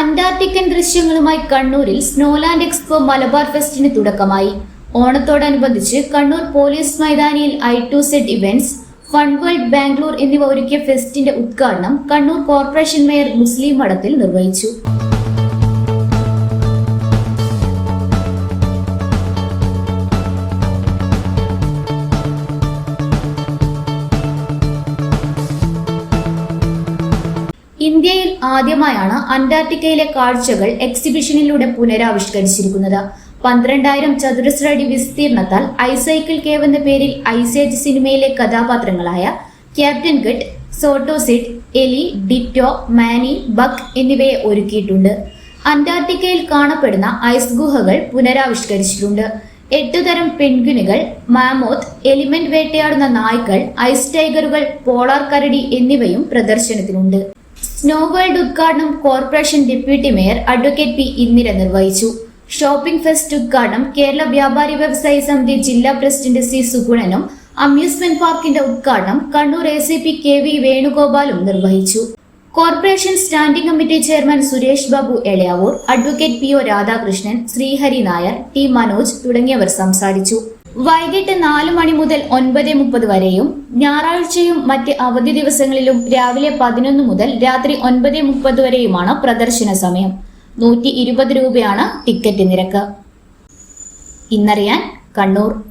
അന്റാർട്ടിക്കൻ ദൃശ്യങ്ങളുമായി കണ്ണൂരിൽ Snowland expo Malabar ഫെസ്റ്റിന് തുടക്കമായി. ഓണത്തോടനുബന്ധിച്ച് കണ്ണൂർ പോലീസ് മൈതാനിയിൽ I to Z events fun world Bangalore എന്നിവ ഒരുക്കിയ ഫെസ്റ്റിന്റെ ഉദ്ഘാടനം കണ്ണൂർ കോർപ്പറേഷൻ മേയർ മുസ്ലിം മഠത്തിൽ നിർവഹിച്ചു. ഇന്ത്യയിൽ ആദ്യമായാണ് അന്റാർട്ടിക്കയിലെ കാഴ്ചകൾ എക്സിബിഷനിലൂടെ പുനരാവിഷ്കരിച്ചിരിക്കുന്നത്. പന്ത്രണ്ടായിരം ചതുരശ്ര അടി വിസ്തീർണത്താൽ ഐസൈക്കിൾ കേവ് എന്ന പേരിൽ ഐസേജ് സിനിമയിലെ കഥാപാത്രങ്ങളായ ക്യാപ്റ്റൻ ഗട്ട് സോട്ടോസിഡ് എലി ഡിറ്റോ മാനി ബക്ക് എന്നിവയെ ഒരുക്കിയിട്ടുണ്ട്. അന്റാർട്ടിക്കയിൽ കാണപ്പെടുന്ന ഐസ് ഗുഹകൾ പുനരാവിഷ്കരിച്ചിട്ടുണ്ട്. എട്ടു തരം മാമോത്ത് എലിമെന്റ് വേട്ടയാടുന്ന നായ്ക്കൾ ഐസ് ടൈഗറുകൾ പോളാർ കരടി എന്നിവയും പ്രദർശനത്തിനുണ്ട്. സ്നോ വേൾഡ് ഉദ്ഘാടനം corporation deputy mayor advocate P Indira നിർവഹിച്ചു. ഷോപ്പിംഗ് ഫെസ്റ്റ് ഉദ്ഘാടനം കേരള വ്യാപാരി വ്യവസായി സമിതി ജില്ലാ പ്രസിഡന്റ് സി. സുഗുണനും അമ്യൂസ്മെന്റ് പാർക്കിന്റെ ഉദ്ഘാടനം Kannur A C P K V വേണുഗോപാലും നിർവഹിച്ചു. Corporation standing committee chairman Suresh Babu Elayavoor advocate P O. Radhakrishnan Srihari Nair T Manoj തുടങ്ങിയവർ സംസാരിച്ചു. വൈകിട്ട് നാല് മണി മുതൽ ഒൻപത് മുപ്പത് വരെയും ഞായറാഴ്ചയും മറ്റ് അവധി ദിവസങ്ങളിലും രാവിലെ പതിനൊന്ന് മുതൽ രാത്രി ഒൻപത് മുപ്പത് വരെയുമാണ് പ്രദർശന സമയം. നൂറ്റി ഇരുപത് രൂപയാണ് ടിക്കറ്റ് നിരക്ക്. ഇന്നറിയാൻ കണ്ണൂർ.